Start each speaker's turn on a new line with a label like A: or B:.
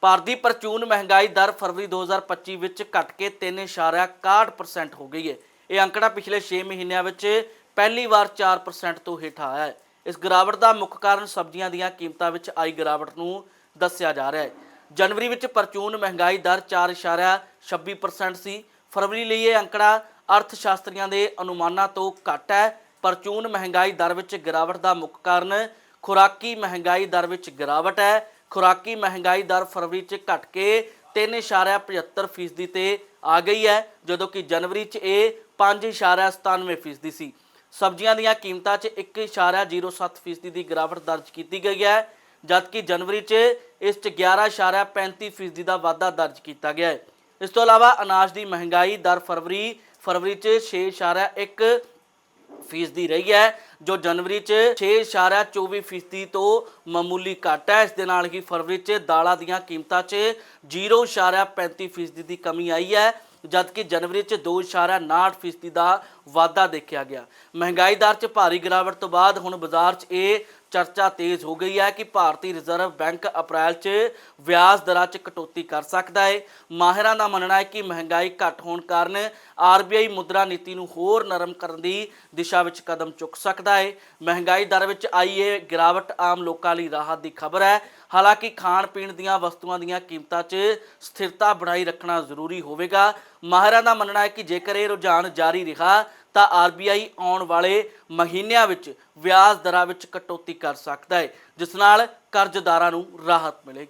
A: ਭਾਰਤੀ ਪਰਚੂਨ ਮਹਿੰਗਾਈ ਦਰ ਫਰਵਰੀ 2025 ਵਿੱਚ ਘਟ ਕੇ 3.61% ਹੋ ਗਈ ਹੈ। ਇਹ ਅੰਕੜਾ ਪਿਛਲੇ 6 ਮਹੀਨਿਆਂ ਵਿੱਚ ਪਹਿਲੀ ਵਾਰ 4% ਤੋਂ ਹੇਠ ਆਇਆ ਹੈ। ਇਸ ਗਿਰਾਵਟ ਦਾ ਮੁੱਖ ਕਾਰਨ ਸਬਜ਼ੀਆਂ ਦੀਆਂ ਕੀਮਤਾਂ ਵਿੱਚ ਆਈ ਗਿਰਾਵਟ ਨੂੰ ਦੱਸਿਆ ਜਾ ਰਿਹਾ ਹੈ। ਜਨਵਰੀ ਵਿੱਚ ਪਰਚੂਨ ਮਹਿੰਗਾਈ ਦਰ 4.26% ਸੀ। ਫਰਵਰੀ ਲਈ ਇਹ ਅੰਕੜਾ ਅਰਥ ਸ਼ਾਸਤਰੀਆਂ ਦੇ ਅਨੁਮਾਨਾਂ ਤੋਂ ਘੱਟ ਹੈ। ਪਰਚੂਨ ਮਹਿੰਗਾਈ ਦਰ ਵਿੱਚ ਗਿਰਾਵਟ ਦਾ ਮੁੱਖ ਕਾਰਨ ਖੁਰਾਕੀ ਮਹਿੰਗਾਈ ਦਰ ਵਿੱਚ ਗਿਰਾਵਟ ਹੈ। ਖੁਰਾਕੀ ਮਹਿੰਗਾਈ ਦਰ ਫਰਵਰੀ 'ਚ ਘਟ ਕੇ 3.75% ਫੀਸਦੀ ਤੇ ਆ ਗਈ ਹੈ, ਜਦੋਂ ਕਿ ਜਨਵਰੀ 'ਚ ਇਹ 5.97% ਫੀਸਦੀ ਸੀ। ਸਬਜ਼ੀਆਂ ਦੀਆਂ ਕੀਮਤਾਂ 'ਚ 1.07% ਫੀਸਦੀ ਦੀ ਗਿਰਾਵਟ ਦਰਜ ਕੀਤੀ ਗਈ ਹੈ, ਜਦਕਿ ਜਨਵਰੀ 'ਚ ਇਸ 'ਚ 11.35% ਫੀਸਦੀ ਦਾ ਵਾਧਾ ਦਰਜ ਕੀਤਾ ਗਿਆ ਹੈ। ਇਸ ਤੋਂ ਇਲਾਵਾ ਅਨਾਜ ਦੀ ਮਹਿੰਗਾਈ ਦਰ ਫਰਵਰੀ ਫਰਵਰੀ 'ਚ 6.1 ਫੀਸਦੀ ਰਹੀ ਹੈ, ਜੋ ਜਨਵਰੀ 'ਚ 6.24 ਫੀਸਦੀ ਤੋਂ ਮਾਮੂਲੀ ਘੱਟ ਹੈ। ਇਸ ਦੇ ਨਾਲ ਹੀ ਫਰਵਰੀ 'ਚ ਦਾਲਾਂ ਦੀਆਂ ਕੀਮਤਾਂ 'ਚ 0.35 ਫੀਸਦੀ ਦੀ ਕਮੀ ਆਈ ਹੈ, ਜਦਕਿ ਜਨਵਰੀ 'ਚ 2.59 ਫੀਸਦੀ ਦਾ ਵਾਧਾ ਦੇਖਿਆ ਗਿਆ। ਮਹਿੰਗਾਈ ਦਰ 'ਚ ਭਾਰੀ ਗਿਰਾਵਟ ਤੋਂ ਬਾਅਦ ਹੁਣ ਬਾਜ਼ਾਰ 'ਚ ਇਹ ਚਰਚਾ ਤੇਜ਼ ਹੋ ਗਈ ਹੈ ਕਿ ਭਾਰਤੀ ਰਿਜ਼ਰਵ ਬੈਂਕ ਅਪ੍ਰੈਲ 'ਚ ਵਿਆਜ ਦਰਾਂ 'ਚ ਕਟੌਤੀ ਕਰ ਸਕਦਾ ਹੈ। ਮਾਹਿਰਾਂ ਦਾ ਮੰਨਣਾ ਹੈ ਕਿ ਮਹਿੰਗਾਈ ਘੱਟ ਹੋਣ ਕਾਰਨ ਆਰਬੀਆਈ ਮੁਦਰਾ ਨੀਤੀ ਨੂੰ ਹੋਰ ਨਰਮ ਕਰਨ ਦੀ ਦਿਸ਼ਾ ਵਿੱਚ ਕਦਮ ਚੁੱਕ ਸਕਦਾ ਹੈ। ਮਹਿੰਗਾਈ ਦਰ ਵਿੱਚ ਆਈ ਇਹ ਗਿਰਾਵਟ ਆਮ ਲੋਕਾਂ ਲਈ ਰਾਹਤ ਦੀ ਖਬਰ ਹੈ। ਹਾਲਾਂਕਿ ਖਾਣ ਪੀਣ ਦੀਆਂ ਵਸਤੂਆਂ ਦੀਆਂ ਕੀਮਤਾਂ 'ਚ ਸਥਿਰਤਾ ਬਣਾਈ ਰੱਖਣਾ ਜ਼ਰੂਰੀ ਹੋਵੇਗਾ। ਮਾਹਿਰਾਂ ਦਾ ਮੰਨਣਾ ਹੈ ਕਿ ਜੇਕਰ ਇਹ ਰੁਝਾਨ ਜਾਰੀ ਰਿਹਾ ਤਾਂ ਆਰਬੀਆਈ ਆਉਣ ਵਾਲੇ ਮਹੀਨਿਆਂ ਵਿੱਚ ਵਿਆਜ ਦਰਾਂ ਵਿੱਚ ਕਟੌਤੀ ਕਰ ਸਕਦਾ ਹੈ, ਜਿਸ ਨਾਲ ਕਰਜ਼ਦਾਰਾਂ ਨੂੰ ਰਾਹਤ ਮਿਲੇਗੀ।